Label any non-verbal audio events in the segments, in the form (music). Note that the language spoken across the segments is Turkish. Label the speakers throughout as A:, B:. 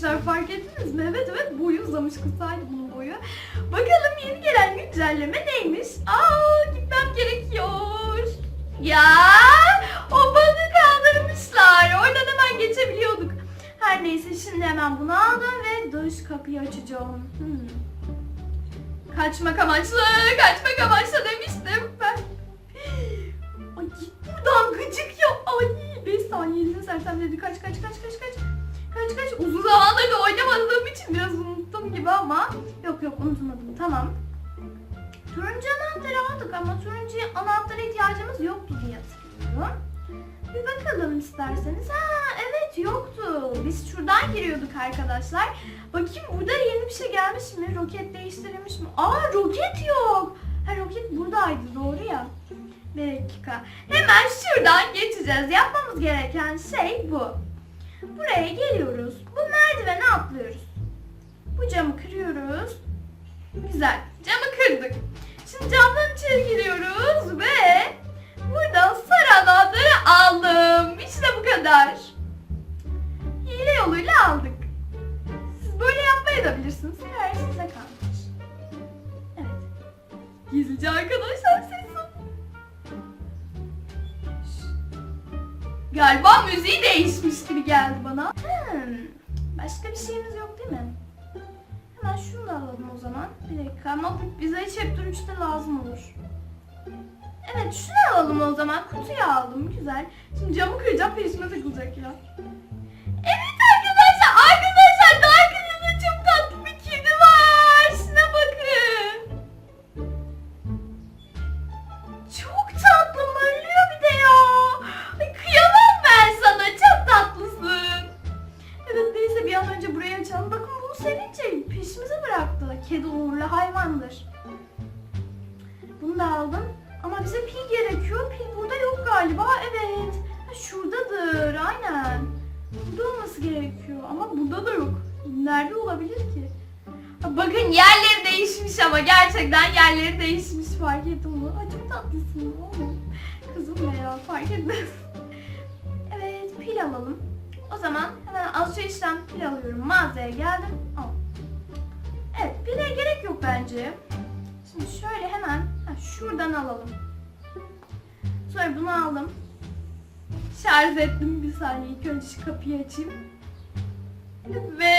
A: uzatmışlar fark ettiniz mi? Evet evet boyu uzamış kısaydı bunun boyu. Bakalım yeni gelen güncelleme neymiş? Aa gitmem gerekiyor. Ya o bug'ı kaldırmışlar. Oradan hemen geçebiliyorduk. Her neyse şimdi hemen bunu aldım ve dış kapıyı açacağım. Hmm. Kaçmak amaçlı, kaçmak amaçlı demiştim ben. (gasps) Ay git buradan gıcık ya. Ay 5 saniyeliğine sersemledi. Kaç kaç kaç kaç kaç. Kaç kaç. Uzun zamandır da oynamadığım için biraz unuttum gibi ama. Yok yok unutmadım. Tamam. Turuncu anahtarı aldık ama turuncu anahtara ihtiyacımız yoktu diye hatırlıyorum. Bir bakalım isterseniz. Ha evet yoktu. Biz şuradan giriyorduk arkadaşlar. Bakayım burada yeni bir şey gelmiş mi? Roket değiştirilmiş mi? Aa roket yok. Ha roket buradaydı doğru ya. Bir dakika. Hemen şuradan geçeceğiz. Yapmamız gereken şey bu. Buraya geliyoruz. Bu merdiveni atlıyoruz. Bu camı kırıyoruz. Güzel. Camı kırdık. Şimdi camdan içeri giriyoruz ve buradan sarı anahtarı aldım. İşte bu kadar. Hile yoluyla aldık. Siz böyle yapmayı da bilirsiniz. Her size kalmış. Evet. Gizlice arkadaşlar ses Galiba müziği değişmiş gibi geldi bana. Hmm, başka bir şeyimiz yok değil mi? Hemen şunu da alalım o zaman. Bir dakika bu bize chapter 3'te lazım olur. Evet şunu alalım o zaman. Kutuyu aldım güzel. Şimdi camı kıracağım peşime takılacak ya. Bakın yerleri değişmiş ama gerçekten yerleri değişmiş. Fark ettim bunu. Ay çok tatlısın oğlum. Kızım ya fark etmez. Evet pil alalım. O zaman hemen alışverişten pil alıyorum. Mağazaya geldim. Al. Evet pile gerek yok bence. Şimdi şöyle hemen ha, şuradan alalım. Sonra bunu aldım. Şarj ettim bir saniye. İlk önce şu kapıyı açayım. Ve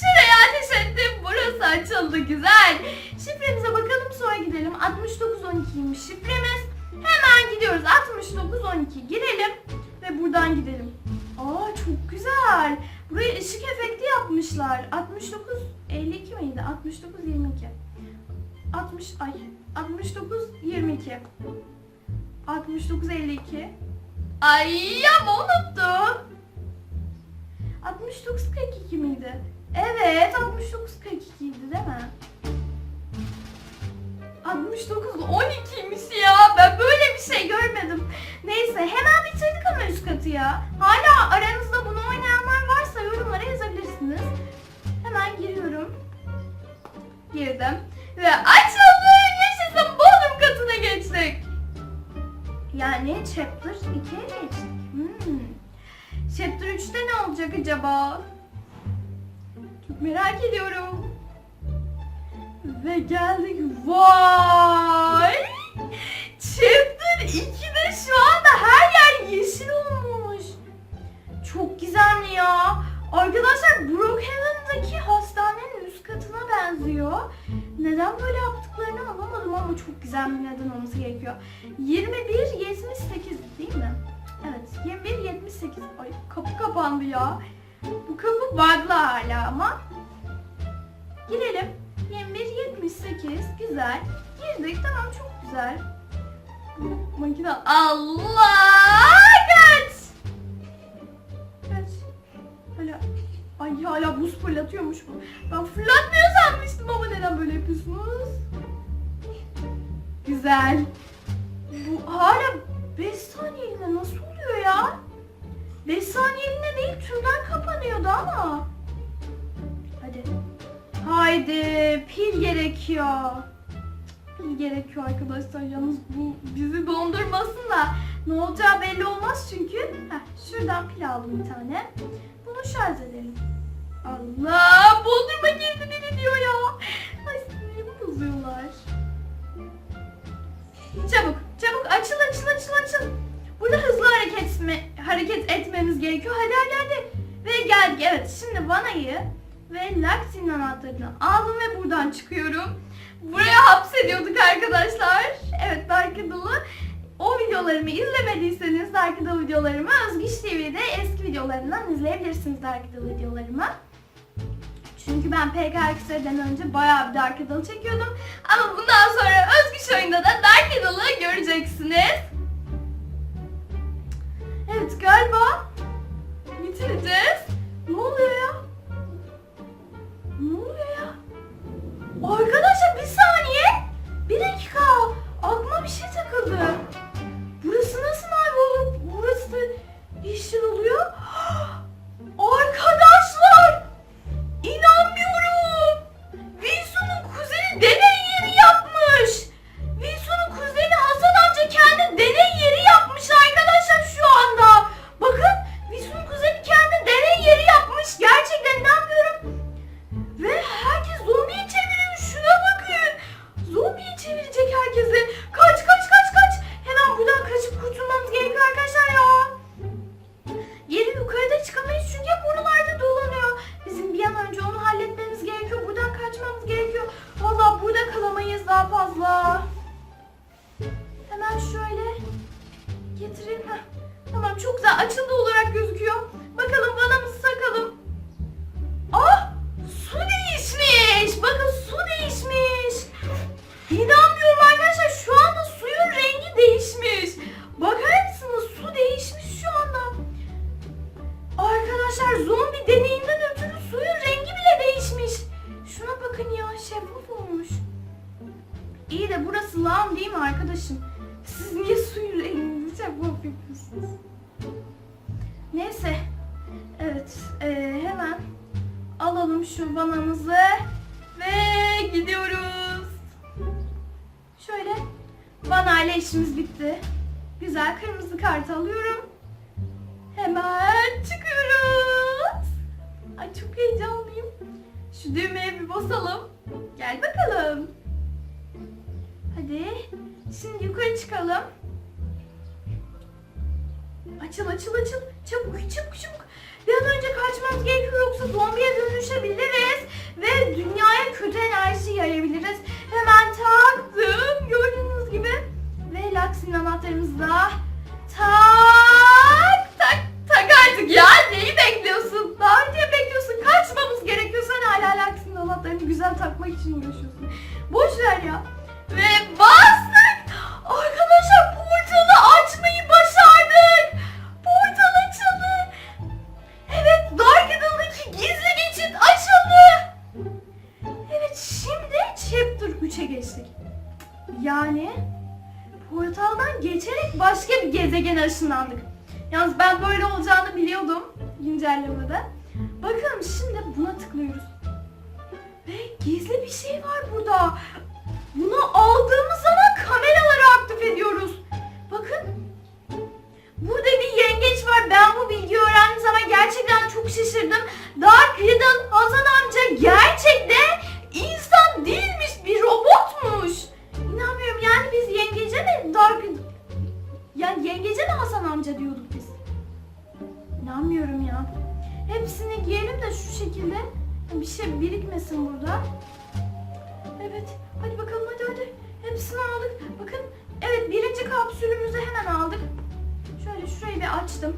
A: şuraya ettim. Burası açıldı güzel. Şifremize bakalım sonra gidelim. 6912'ymiş şifremiz. Hemen gidiyoruz. 6912 girelim ve buradan gidelim. Aa çok güzel. Buraya ışık efekti yapmışlar. 69 52 miydi? 69 22. 60 ay 69 22. 69 52. Ay ama unuttum. 69 42 miydi? Evet 69 42 idi değil mi? 69 12'ymiş ya. Ben böyle bir şey görmedim. Neyse hemen bitirdik ama üst katı ya. Hala aranızda bunu oynayanlar varsa yorumlara yazabilirsiniz. Hemen giriyorum. Girdim. Ve açıldı. Yaşasın Bodrum katına geçtik. Yani chapter 2'ye geçtik. Hmm. Chapter 3'te ne olacak acaba? Merak ediyorum. Ve geldik. Vay! Chapter 2'de şu anda her yer yeşil olmuş. Çok gizemli ya. Arkadaşlar Brookhaven'daki hastanenin üst katına benziyor. Neden böyle yaptıklarını anlamadım ama çok gizemli neden olması gerekiyor. 21.78 değil mi? Evet 21.78. Ay kapı kapandı ya. Bu kapı bug'lı hala ama. Girelim. 21.78 güzel. Girdik tamam çok güzel. Bu makine Allah kaç. Kaç. Hala Ay hala buz fırlatıyormuş bu. Ben fırlatmıyor sanmıştım ama neden böyle yapıyorsunuz? Güzel. Bu hala 5 saniyeliğine nasıl oluyor ya? 5 saniyeliğine değil türden kapanıyordu ama. Hadi. Haydi pil gerekiyor. Pil gerekiyor arkadaşlar. Yalnız bu bizi dondurmasın da ne olacağı belli olmaz çünkü. Heh, şuradan pil aldım bir tane. Bunu şarj edelim. Allah dondurma girdi diyor ya. Ay sinirimi bozuyorlar. Çabuk çabuk açıl açıl açıl açıl. Burada hızlı hareket, mi, hareket etmemiz gerekiyor. Hadi hadi hadi. Ve geldik. Evet şimdi vanayı ve Lux'in anahtarını aldım ve buradan çıkıyorum. Buraya hapsediyorduk arkadaşlar. Evet Dark Idol'u o videolarımı izlemediyseniz Dark Idol videolarımı Özgüç TV'de eski videolarından izleyebilirsiniz Dark Idol videolarımı. Çünkü ben PKX'den önce bayağı bir Dark Idol çekiyordum. Ama bundan sonra Özgüç oyunda da Dark Idol'ı göreceksiniz. Evet galiba bitireceğiz. Ne oluyor ya? Ne oluyor ya? Arkadaşlar bir saniye. Bir dakika. Aklıma bir şey takıldı. Burası nasıl şöyle getirin. Heh. Tamam çok güzel açıldı olarak gözüküyor. Vanayla işimiz bitti. Güzel kırmızı kart alıyorum. Hemen çıkıyoruz. Ay çok heyecanlıyım. Şu düğmeye bir basalım. Gel bakalım. Hadi. Şimdi yukarı çıkalım. Açıl açıl açıl. Çabuk çabuk çabuk. Bir an önce kaçmamız gerekiyor yoksa zombiye dönüşebiliriz. Ve dünyaya kötü enerji yayabiliriz. Hemen taktım. Anahtarımızı da tak tak tak artık ya. Neyi bekliyorsun? Daha ne bekliyorsun? Kaçmamız gerekiyor. Sen hala Lux'in anahtarını güzel takmak için uğraşıyorsun. Boş ver ya. Böyle olacağını biliyordum güncellemede. Bakalım şimdi buna tıklıyoruz. Ve gizli bir şey var burada. Bunu aldığımız zaman kameraları aktif ediyoruz. Bakın. Burada bir yengeç var. Ben bu bilgiyi öğrendiğim zaman gerçekten çok şaşırdım. Dark Riddle Hasan amca gerçekten birikmesin burada. Evet. Hadi bakalım hadi hadi. Hepsini aldık. Bakın. Evet birinci kapsülümüzü hemen aldık. Şöyle şurayı bir açtım.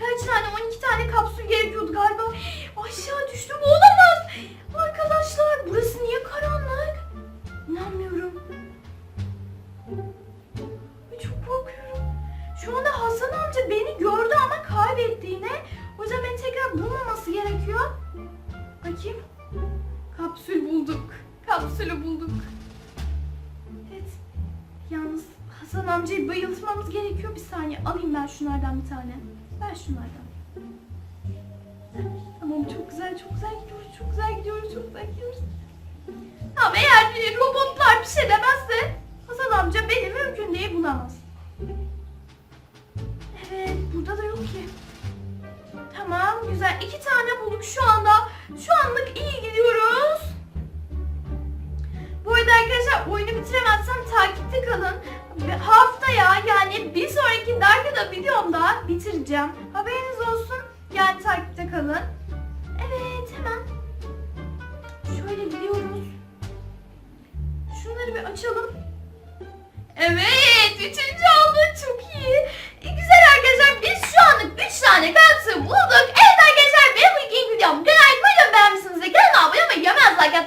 A: Kaç tane? 12 tane kapsül gerekiyordu galiba. (gasps) Aşağı düştüm. Olamaz. Arkadaşlar burası niye karanlık? İnanmıyorum. Çok korkuyorum. Şu anda Hasan amca beni gördü ama kaybetti yine. O yüzden beni tekrar bulmaması gerekiyor. Bakayım. Kapsül bulduk. Kapsülü bulduk. Evet. Yalnız Hasan amcayı bayıltmamız gerekiyor. Bir saniye alayım ben şunlardan bir tane. Ver şunlardan. Tamam çok güzel çok güzel gidiyoruz çok güzel gidiyoruz. çok güzel gidiyoruz. Ama eğer robotlar bir şey demezse Hasan amca beni mümkün değil bulamaz. Evet burada da yok ki. Tamam güzel iki tane bulduk şu anda. Şu anlık iyi gidiyoruz. Bu arada arkadaşlar oyunu bitiremezsem takipte kalın. Haftaya yani bir sonraki Darkada videomda bitireceğim. Haberiniz olsun. Yani takipte kalın. Evet hemen. Şöyle gidiyoruz. Şunları bir açalım. Evet üçüncü oldu çok iyi tane kapsın bulduk. Evet arkadaşlar benim bugünkü videom. Günaydın. Umarım beğenmişsinizdir. Kanalıma abone olmayı, yorum yazmayı, like